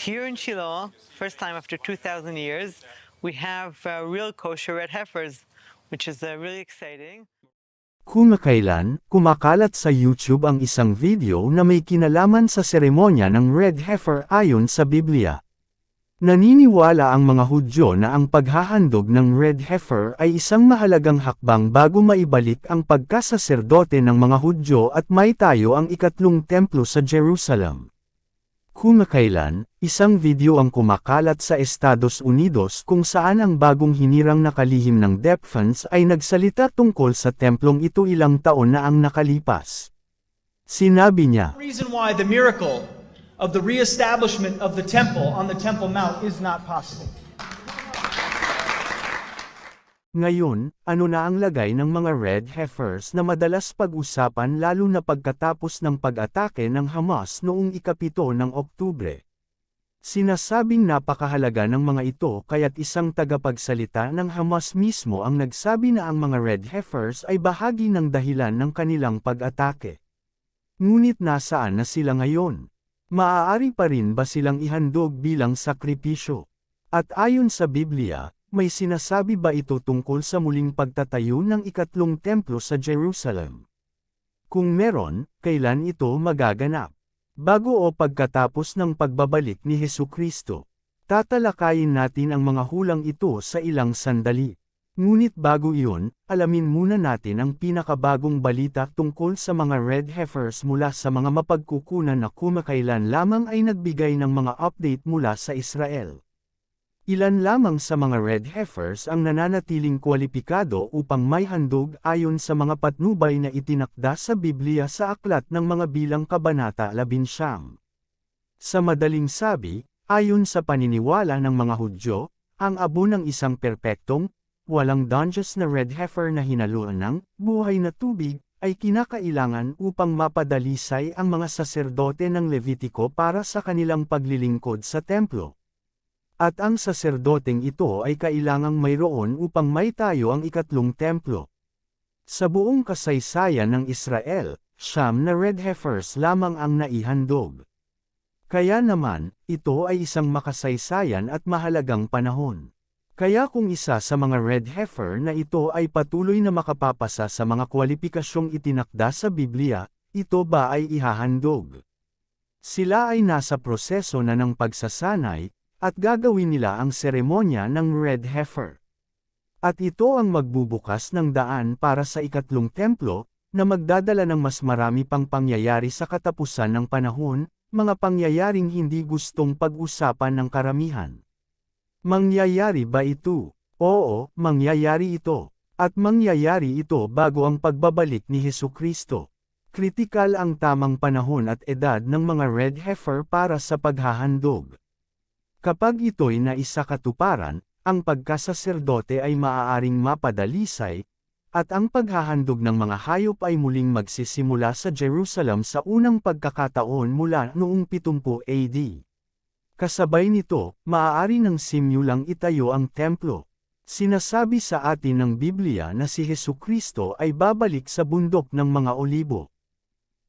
Here in Shiloh, first time after 2,000 years, we have uh, real kosher red heifers, which is uh, really exciting. Kumakailan, kumakalat sa YouTube ang isang video na may kinalaman sa seremonya ng red heifer ayon sa Biblia. Naniniwala ang mga Hudyo na ang paghahandog ng red heifer ay isang mahalagang hakbang bago maibalik ang pagkasaserdote ng mga Hudyo at maitayo ang ikatlong templo sa Jerusalem. Kumakailan, isang video ang kumakalat sa Estados Unidos kung saan ang bagong hinirang na kalihim ng Defense ay nagsalita tungkol sa templong ito ilang taon na ang nakalipas. Sinabi niya, reason why the miracle of the reestablishment of the temple on the Temple Mount is not possible. Ngayon, ano na ang lagay ng mga red heifers na madalas pag-usapan lalo na pagkatapos ng pag-atake ng Hamas noong ikapito ng Oktubre? Sinasabing napakahalaga ng mga ito kaya't isang tagapagsalita ng Hamas mismo ang nagsabi na ang mga red heifers ay bahagi ng dahilan ng kanilang pag-atake. Ngunit nasaan na sila ngayon? Maaari pa rin ba silang ihandog bilang sakripisyo? At ayon sa Biblia, may sinasabi ba ito tungkol sa muling pagtatayo ng ikatlong templo sa Jerusalem? Kung meron, kailan ito magaganap? Bago o pagkatapos ng pagbabalik ni Hesu Kristo? Tatalakayin natin ang mga hulang ito sa ilang sandali. Ngunit bago iyon, alamin muna natin ang pinakabagong balita tungkol sa mga red heifers mula sa mga mapagkukunan na kumakailan lamang ay nagbigay ng mga update mula sa Israel. Ilan lamang sa mga red heifers ang nananatiling kwalipikado upang may handog ayon sa mga patnubay na itinakda sa Biblia sa aklat ng mga bilang kabanata 11. Sa madaling sabi, ayon sa paniniwala ng mga Hudyo, ang abo ng isang perpektong, walang dungeons na red heifer na hinaluan ng buhay na tubig ay kinakailangan upang mapadalisay ang mga saserdote ng Levitiko para sa kanilang paglilingkod sa templo. At ang saserdoteng ito ay kailangang mayroon upang may tayo ang ikatlong templo. Sa buong kasaysayan ng Israel, siyam na red heifers lamang ang naihandog. Kaya naman, ito ay isang makasaysayan at mahalagang panahon. Kaya kung isa sa mga red heifer na ito ay patuloy na makapapasa sa mga kwalipikasyong itinakda sa Biblia, ito ba ay ihahandog? Sila ay nasa proseso na ng pagsasanay, at gagawin nila ang seremonya ng red heifer. At ito ang magbubukas ng daan para sa ikatlong templo, na magdadala ng mas marami pang pangyayari sa katapusan ng panahon, mga pangyayaring hindi gustong pag-usapan ng karamihan. Mangyayari ba ito? Oo, mangyayari ito. At mangyayari ito bago ang pagbabalik ni Hesu Kristo. Kritikal ang tamang panahon at edad ng mga red heifer para sa paghahandog. Kapag ito'y naisakatuparan, ang pagkasaserdote ay maaaring mapadalisay, at ang paghahandog ng mga hayop ay muling magsisimula sa Jerusalem sa unang pagkakataon mula noong 70 AD. Kasabay nito, maaari ng simyulang itayo ang templo. Sinasabi sa atin ng Biblia na si Hesu Kristo ay babalik sa bundok ng mga olibo.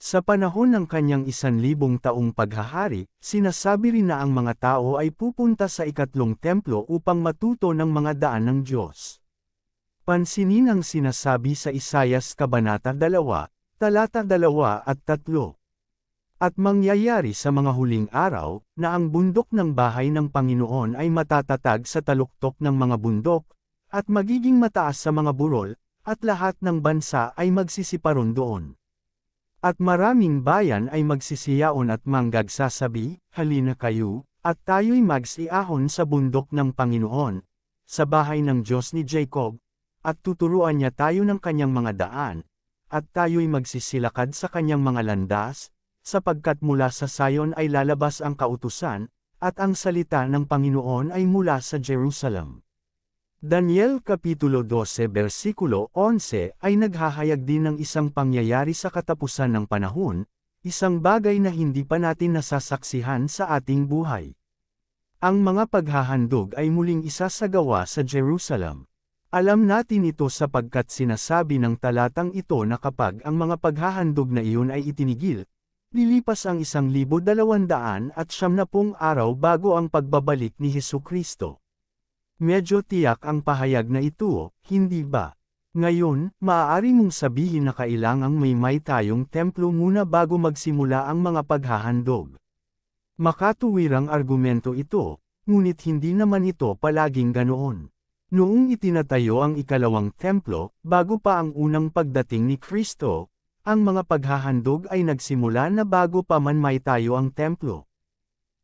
Sa panahon ng kanyang isan libong taong paghahari, sinasabi rin na ang mga tao ay pupunta sa ikatlong templo upang matuto ng mga daan ng Diyos. Pansinin ang sinasabi sa Isayas Kabanata 2, talata 2 at 3. At mangyayari sa mga huling araw, na ang bundok ng bahay ng Panginoon ay matatatag sa taluktok ng mga bundok, at magiging mataas sa mga burol, at lahat ng bansa ay magsisiparon doon. At maraming bayan ay magsisiyaon at manggagsasabi, halina kayo, at tayo'y magsiahon sa bundok ng Panginoon, sa bahay ng Diyos ni Jacob, at tuturuan niya tayo ng kanyang mga daan, at tayo'y magsisilakad sa kanyang mga landas, sapagkat mula sa Sayon ay lalabas ang kautusan, at ang salita ng Panginoon ay mula sa Jerusalem. Daniel Kapitulo 12 versikulo 11 ay naghahayag din ng isang pangyayari sa katapusan ng panahon, isang bagay na hindi pa natin nasasaksihan sa ating buhay. Ang mga paghahandog ay muling isasagawa sa Jerusalem. Alam natin ito sapagkat sinasabi ng talatang ito na kapag ang mga paghahandog na iyon ay itinigil, lilipas ang isang libo dalawandaan at siyam na pong araw bago ang pagbabalik ni Heso Kristo. Medyo tiyak ang pahayag na ito, hindi ba? Ngayon, maaari mong sabihin na kailangang may may tayong templo muna bago magsimula ang mga paghahandog. Makatuwirang argumento ito, ngunit hindi naman ito palaging ganoon. Noong itinatayo ang ikalawang templo, bago pa ang unang pagdating ni Kristo, ang mga paghahandog ay nagsimula na bago pa man may tayo ang templo.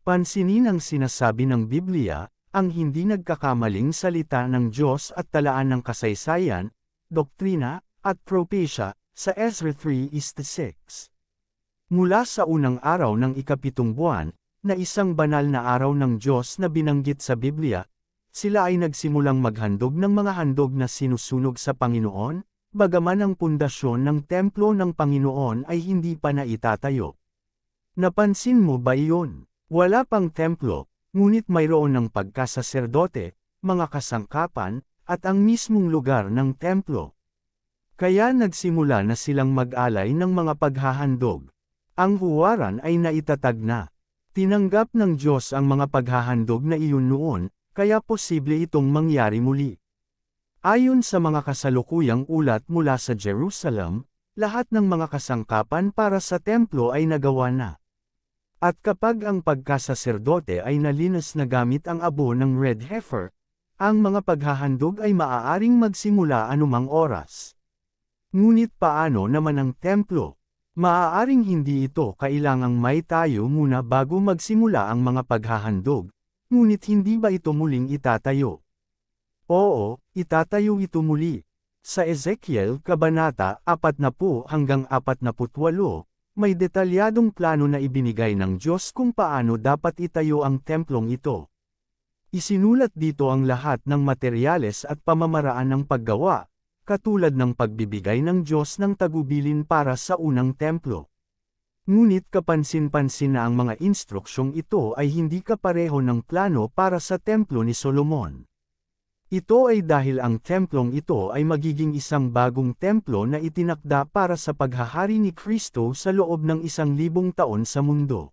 Pansinin ang sinasabi ng Biblia, ang hindi nagkakamaling salita ng Diyos at talaan ng kasaysayan, doktrina, at propesya, sa Ezra 3 is 6. Mula sa unang araw ng ikapitong buwan, na isang banal na araw ng Diyos na binanggit sa Biblia, sila ay nagsimulang maghandog ng mga handog na sinusunog sa Panginoon, bagaman ang pundasyon ng templo ng Panginoon ay hindi pa naitatayo. Napansin mo ba iyon? Wala pang templo, ngunit mayroon ng pagkasaserdote, mga kasangkapan, at ang mismong lugar ng templo. Kaya nagsimula na silang mag-alay ng mga paghahandog. Ang huwaran ay naitatag na. Tinanggap ng Diyos ang mga paghahandog na iyon noon, kaya posible itong mangyari muli. Ayon sa mga kasalukuyang ulat mula sa Jerusalem, lahat ng mga kasangkapan para sa templo ay nagawa na. At kapag ang pagkasaserdote ay nalinas na gamit ang abo ng red heifer, ang mga paghahandog ay maaaring magsimula anumang oras. Ngunit paano naman ang templo? Maaaring hindi ito kailangang may tayo muna bago magsimula ang mga paghahandog, Ngunit hindi ba ito muling itatayo? Oo, itatayo ito muli. Sa Ezekiel Kabanata 40 hanggang 48, may detalyadong plano na ibinigay ng Diyos kung paano dapat itayo ang templong ito. Isinulat dito ang lahat ng materyales at pamamaraan ng paggawa, katulad ng pagbibigay ng Diyos ng tagubilin para sa unang templo. Ngunit kapansin-pansin na ang mga instruksyong ito ay hindi kapareho ng plano para sa templo ni Solomon. Ito ay dahil ang templong ito ay magiging isang bagong templo na itinakda para sa paghahari ni Kristo sa loob ng isang libong taon sa mundo.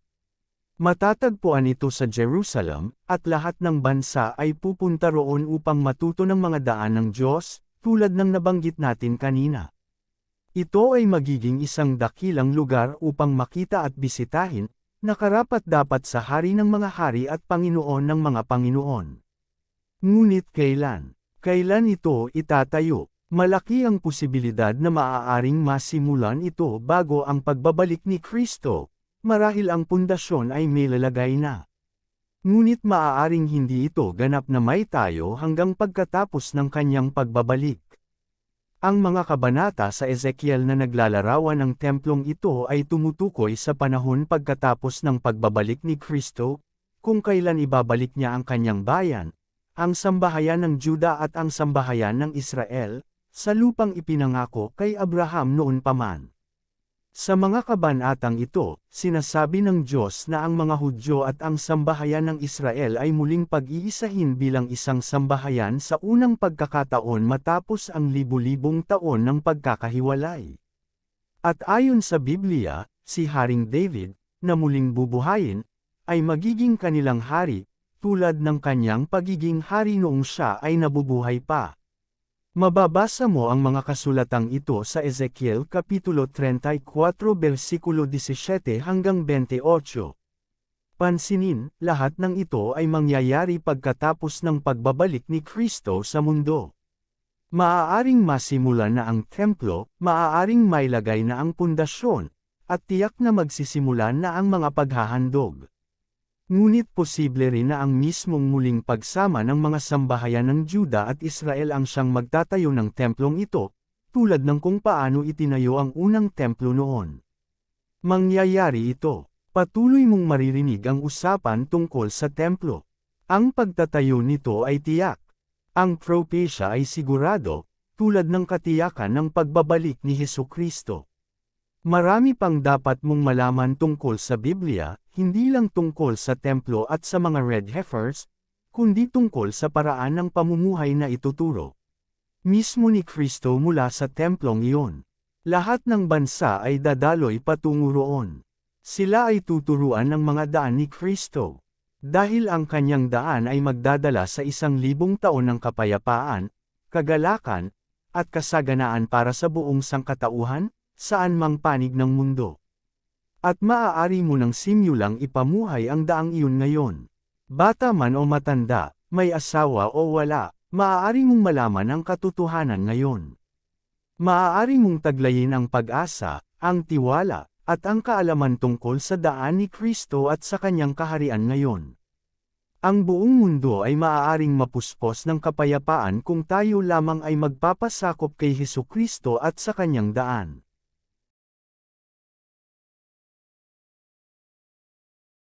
Matatagpuan ito sa Jerusalem, at lahat ng bansa ay pupunta roon upang matuto ng mga daan ng Diyos, tulad ng nabanggit natin kanina. Ito ay magiging isang dakilang lugar upang makita at bisitahin, na karapat dapat sa hari ng mga hari at Panginoon ng mga Panginoon. Ngunit kailan? Kailan ito itatayo? Malaki ang posibilidad na maaaring masimulan ito bago ang pagbabalik ni Kristo, marahil ang pundasyon ay may na. Ngunit maaaring hindi ito ganap na may tayo hanggang pagkatapos ng kanyang pagbabalik. Ang mga kabanata sa Ezekiel na naglalarawan ng templong ito ay tumutukoy sa panahon pagkatapos ng pagbabalik ni Kristo, kung kailan ibabalik niya ang kanyang bayan, ang sambahayan ng Juda at ang sambahayan ng Israel, sa lupang ipinangako kay Abraham noon pa man. Sa mga kabanatang ito, sinasabi ng Diyos na ang mga Hudyo at ang sambahayan ng Israel ay muling pag-iisahin bilang isang sambahayan sa unang pagkakataon matapos ang libu-libong taon ng pagkakahiwalay. At ayon sa Biblia, si Haring David, na muling bubuhayin, ay magiging kanilang hari, tulad ng kanyang pagiging hari noong siya ay nabubuhay pa. Mababasa mo ang mga kasulatang ito sa Ezekiel Kapitulo 34 versikulo 17 hanggang 28. Pansinin, lahat ng ito ay mangyayari pagkatapos ng pagbabalik ni Kristo sa mundo. Maaaring masimula na ang templo, maaaring mailagay na ang pundasyon, at tiyak na magsisimula na ang mga paghahandog. Ngunit posible rin na ang mismong muling pagsama ng mga sambahayan ng Juda at Israel ang siyang magtatayo ng templong ito, tulad ng kung paano itinayo ang unang templo noon. Mangyayari ito, patuloy mong maririnig ang usapan tungkol sa templo. Ang pagtatayo nito ay tiyak. Ang propesya ay sigurado, tulad ng katiyakan ng pagbabalik ni Heso Kristo. Marami pang dapat mong malaman tungkol sa Biblia, hindi lang tungkol sa templo at sa mga red heifers, kundi tungkol sa paraan ng pamumuhay na ituturo. Mismo ni Kristo mula sa templong iyon. Lahat ng bansa ay dadaloy patungo roon. Sila ay tuturuan ng mga daan ni Kristo. Dahil ang kanyang daan ay magdadala sa isang libong taon ng kapayapaan, kagalakan, at kasaganaan para sa buong sangkatauhan, saan mang panig ng mundo. At maaari mo ng simulang ipamuhay ang daang iyon ngayon. Bata man o matanda, may asawa o wala, maaari mong malaman ang katotohanan ngayon. Maaari mong taglayin ang pag-asa, ang tiwala, at ang kaalaman tungkol sa daan ni Kristo at sa kanyang kaharian ngayon. Ang buong mundo ay maaaring mapuspos ng kapayapaan kung tayo lamang ay magpapasakop kay Heso Kristo at sa kanyang daan.